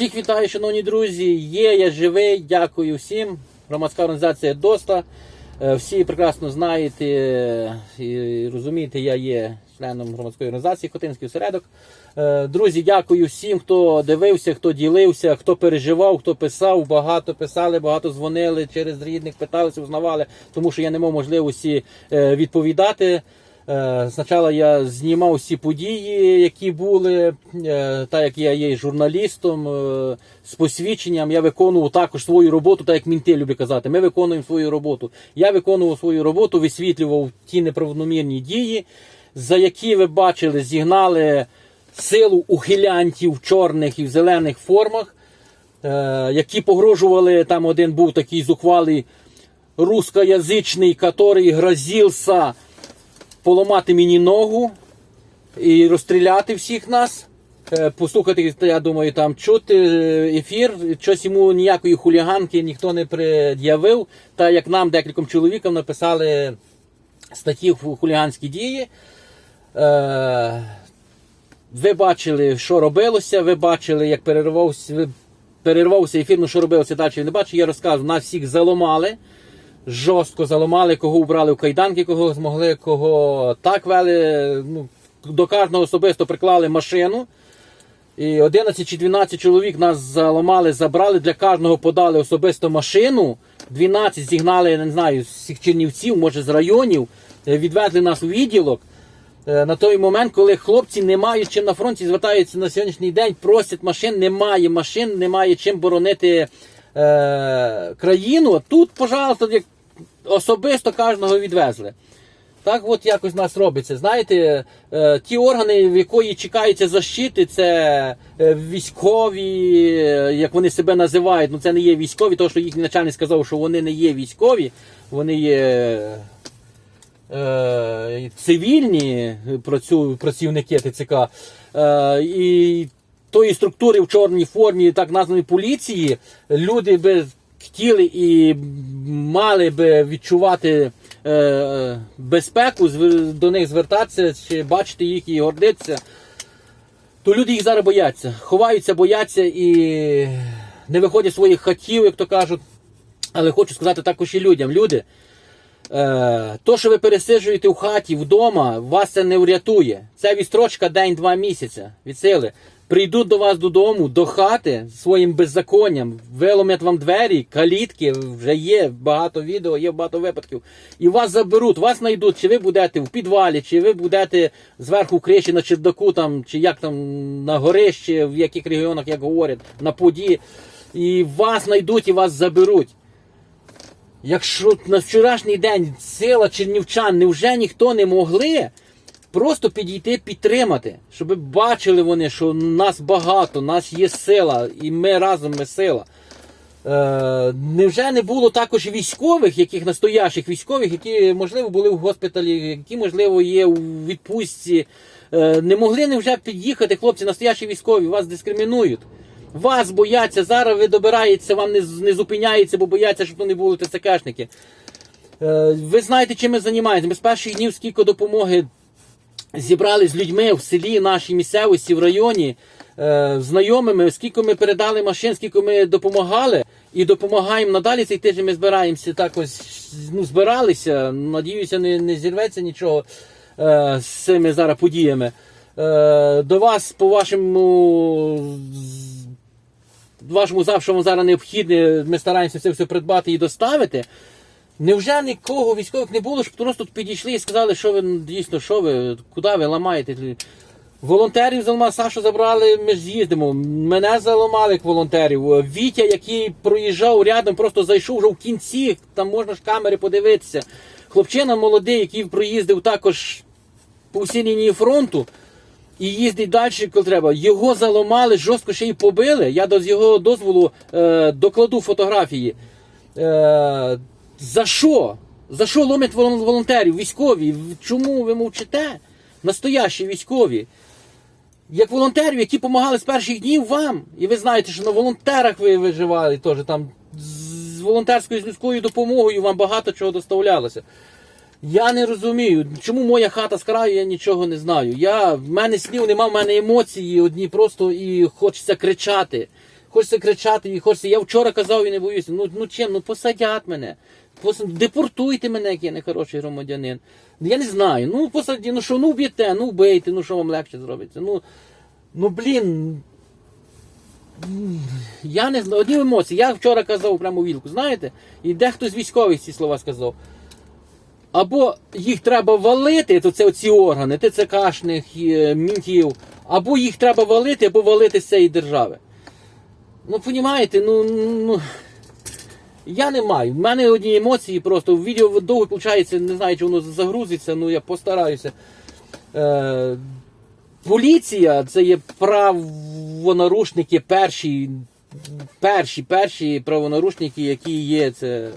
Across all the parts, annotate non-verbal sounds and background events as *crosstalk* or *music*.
Всіх вітаю, шановні друзі. Є, я живий. Дякую всім. Громадська організація ДОСТА. Е, Всі прекрасно знаєте е, і розумієте, я є членом громадської організації Хотинський осередок. Е, Друзі, дякую всім, хто дивився, хто ділився, хто переживав, хто писав. Багато писали, багато дзвонили через рідних, питалися, узнавали, тому що я не мав можливості відповідати. Е, Спочатку я знімав всі події, які були, е, так як я є журналістом е, з посвідченням, я виконував також свою роботу, так як мінти люблять казати. Ми виконуємо свою роботу. Я виконував свою роботу, висвітлював ті неправомірні дії, за які ви бачили, зігнали силу ухилянтів в чорних і в зелених формах, які погрожували. Там один був такий зухвалий русскоязичний, який грозився поламати мені ногу і розстріляти всіх нас. Е, Послухати, я думаю, там чути е, ефір. Щось йому ніякої хуліганки ніхто не пред'явив. Та як нам, декільком чоловікам, написали статті хуліганські дії. Е, ви бачили, що робилося, ви бачили, як перервався, перервався ефір, ну що робилося далі, ви не бачите, я розказую, нас всіх заламали жорстко заламали, кого вбрали в кайданки, кого змогли, кого так вели. Ну, до кожного особисто приклали машину. І 11 чи 12 чоловік нас заламали, забрали, для кожного подали особисто машину. 12 зігнали, не знаю, з всіх чернівців, може з районів, е, відвезли нас у відділок. Е, На той момент, коли хлопці не мають чим на фронті, звертаються на сьогоднішній день, просять машин, немає машин, немає чим боронити е, країну. Тут, пожалуйста, як особисто кожного відвезли. Так от якось нас робиться. Знаєте, е, ті органи, в якої чекаються защити, це е, військові, е, як вони себе називають. Ну це не є військові, тому що їхній начальник сказав, що вони не є військові, вони є е, цивільні працівники ТЦК. І тої структури в чорній формі, так названої поліції, люди би хотіли і мали би відчувати е, безпеку, до них звертатися, чи бачити їх і гордитися, то люди їх зараз бояться. Ховаються, бояться і не виходять своїх хатів, як то кажуть. Але хочу сказати також і людям. Люди, Е, то, що ви пересиджуєте в хаті вдома, вас це не врятує. Це відстрочка день-два місяці від сили. Прийдуть до вас додому, до хати своїм беззаконням, виломять вам двері, калітки, вже є багато відео, є багато випадків. І вас заберуть, вас знайдуть, чи ви будете в підвалі, чи ви будете зверху криші на чердаку, там, чи як там на горищі, в яких регіонах, як говорять, на поді. І вас знайдуть і вас заберуть. Якщо на вчорашній день сила чернівчан невже ніхто не могли просто підійти підтримати, щоб бачили вони, що нас багато, нас є сила, і ми разом ми сила. Е, невже не було також військових, яких настоящих військових, які, можливо, були в госпіталі, які, можливо, є у відпустці. Е, не могли невже під'їхати, хлопці, настоящі військові, вас дискримінують. Вас бояться, зараз ви добираєтеся, вам не, не зупиняється, бо бояться, щоб то не були ТЦКшники. Е, ви знаєте, чим ми займаємося. Ми з перших днів скільки допомоги зібрали з людьми в селі, нашій місцевості, в районі, е, знайомими, скільки ми передали машин, скільки ми допомагали і допомагаємо надалі. Цей тиждень ми збираємося так ось, ну, збиралися. Надіюся, не, не зірветься нічого е, з цими зараз подіями. Е, до вас по вашому вашому зав, зараз необхідне, ми стараємося це все придбати і доставити. Невже нікого військових не було, щоб просто тут підійшли і сказали, що ви дійсно, що ви, куди ви ламаєте? Волонтерів заламали, Сашу забрали, ми ж з'їздимо. Мене заламали як волонтерів. Вітя, який проїжджав рядом, просто зайшов вже в кінці, там можна ж камери подивитися. Хлопчина молодий, який проїздив також по всій лінії фронту і їздить далі, коли треба. Його заламали, жорстко ще й побили. Я з його дозволу е, докладу фотографії. Е, за що? За що ломять волон- волонтерів, військові? Чому ви мовчите? Настоящі військові. Як волонтерів, які допомагали з перших днів вам. І ви знаєте, що на волонтерах ви виживали теж там з волонтерською з людською допомогою вам багато чого доставлялося. Я не розумію, чому моя хата з краю, я нічого не знаю. Я, в мене слів нема, в мене емоції одні просто і хочеться кричати. Хочеться кричати, і хочеться. Я вчора казав і не боюся. Ну, ну чим? Ну посадять мене. Депортуйте мене, як я не хороший громадянин. Я не знаю. Ну посаді, ну що, ну вб'єте, ну вбийте, ну що вам легше зробиться. Ну, ну блін. Я не знаю, одні емоції. Я вчора казав прямо вілку, знаєте, і дехто з військових ці слова сказав. Або їх треба валити, то це оці органи, ТЦКшних, е, мінтів, або їх треба валити, або валити з цієї держави. Ну, понімаєте, ну, ну я не маю. В мене одні емоції просто. Відео довго виходить, не знаю, чи воно загрузиться, ну я постараюся. Е, поліція це є правонарушники перші, перші, перші правонарушники, які є. Це...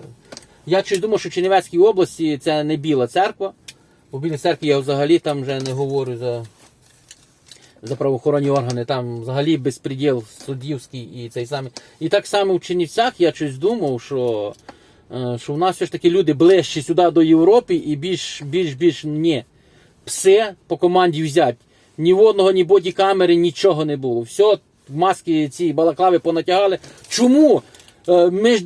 Я щось думав, що в Чернівецькій області це не біла церква. У Білій церкві я взагалі там вже не говорю за, за правоохоронні органи, там взагалі безпреділ суддівський і цей самий. І так само в Чернівцях я щось думав, що, е, що в нас все ж таки люди ближче сюди до Європи і більш більш більш ні. Пси по команді взять. Ні водного, ні бодікамери, нічого не було. Все, маски ці балаклави понатягали. Чому? Е, Між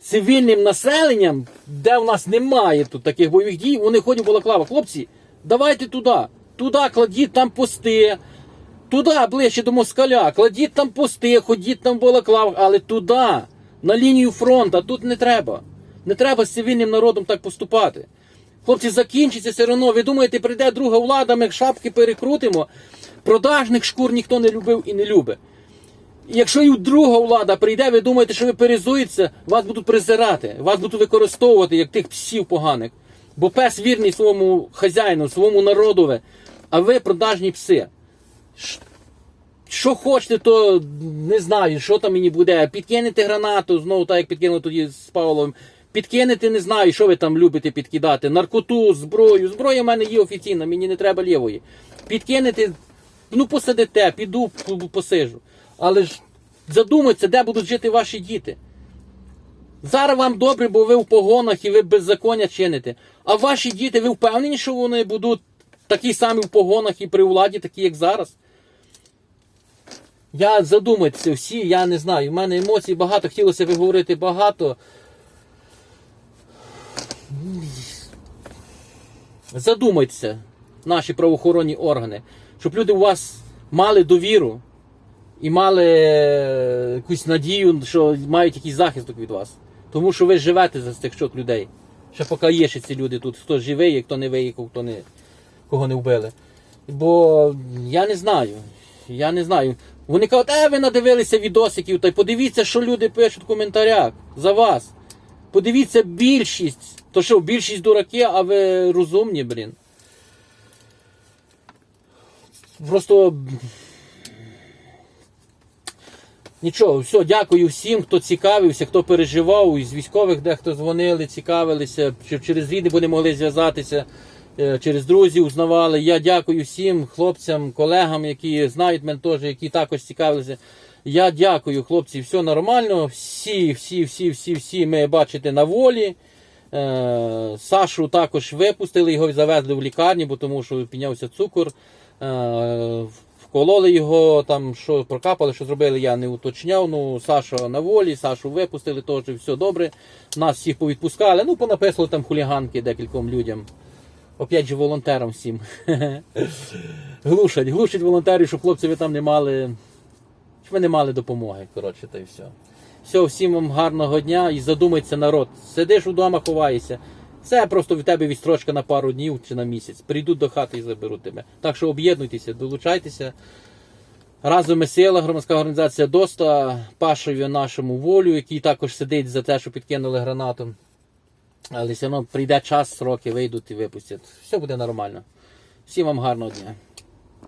цивільним населенням, де в нас немає тут таких бойових дій, вони ходять в балаклавах. Хлопці, давайте туди. Туди кладіть там пости. Туди ближче до москаля, кладіть там пости, ходіть там в але туди, на лінію фронту, тут не треба. Не треба з цивільним народом так поступати. Хлопці, закінчиться все одно. Ви думаєте, прийде друга влада, ми шапки перекрутимо. Продажних шкур ніхто не любив і не любить. Якщо і друга влада прийде, ви думаєте, що ви перезуєтеся, вас будуть презирати, вас будуть використовувати як тих псів поганих. Бо пес вірний своєму хазяїну, своєму народові, а ви продажні пси. Що хочете, то не знаю, що там мені буде. Підкинете гранату, знову так як підкинули тоді з Павловим. Підкинете, не знаю, що ви там любите підкидати. Наркоту, зброю. Зброя в мене є офіційна, мені не треба лівої. Підкинете, ну посадите, піду посижу. Але ж задумайтеся, де будуть жити ваші діти. Зараз вам добре, бо ви в погонах і ви беззаконня чините. А ваші діти, ви впевнені, що вони будуть такі самі в погонах і при владі, такі як зараз? Я задумайтеся всі, я не знаю. У мене емоцій багато, хотілося б говорити багато. Задумайтеся, наші правоохоронні органи, щоб люди у вас мали довіру і мали е, якусь надію, що мають якийсь захисток від вас. Тому що ви живете за цих чот людей. Ще поки є ще ці люди тут, хто живий, хто не виїхав, хто не, кого не вбили. Бо я не знаю. Я не знаю. Вони кажуть, е, ви надивилися відосиків, та й подивіться, що люди пишуть в коментарях за вас. Подивіться більшість. То що, більшість дураки, а ви розумні, блін. Просто. Нічого, все, дякую всім, хто цікавився, хто переживав, із військових дехто дзвонили, цікавилися, через рідних вони могли зв'язатися, через друзів узнавали. Я дякую всім хлопцям, колегам, які знають мене теж, які також цікавилися. Я дякую, хлопці, все нормально. Всі, всі, всі, всі, всі ми бачите на волі. Е, Сашу також випустили, його завезли в лікарню, бо тому що піднявся цукор. Е, Вкололи його, там що прокапали, що зробили, я не уточняв. Ну, Саша на волі, Сашу випустили, теж все добре. Нас всіх повідпускали. Ну, понаписали там хуліганки декільком людям. Опять же, волонтерам всім. *laughs* глушать, глушать волонтерів, щоб хлопці ви там не мали. Щоб ви не мали допомоги. Коротше, та й все. Все, всім вам гарного дня і задумайся народ. Сидиш вдома, ховаєшся. Це просто від тебе відстрочка на пару днів чи на місяць. Прийдуть до хати і заберуть тебе. Так що об'єднуйтеся, долучайтеся. Разом ми сила, громадська організація ДОСТА, Пашеві нашому волю, який також сидить за те, що підкинули гранату. Але все одно прийде час, сроки вийдуть і випустять. Все буде нормально. Всім вам гарного дня.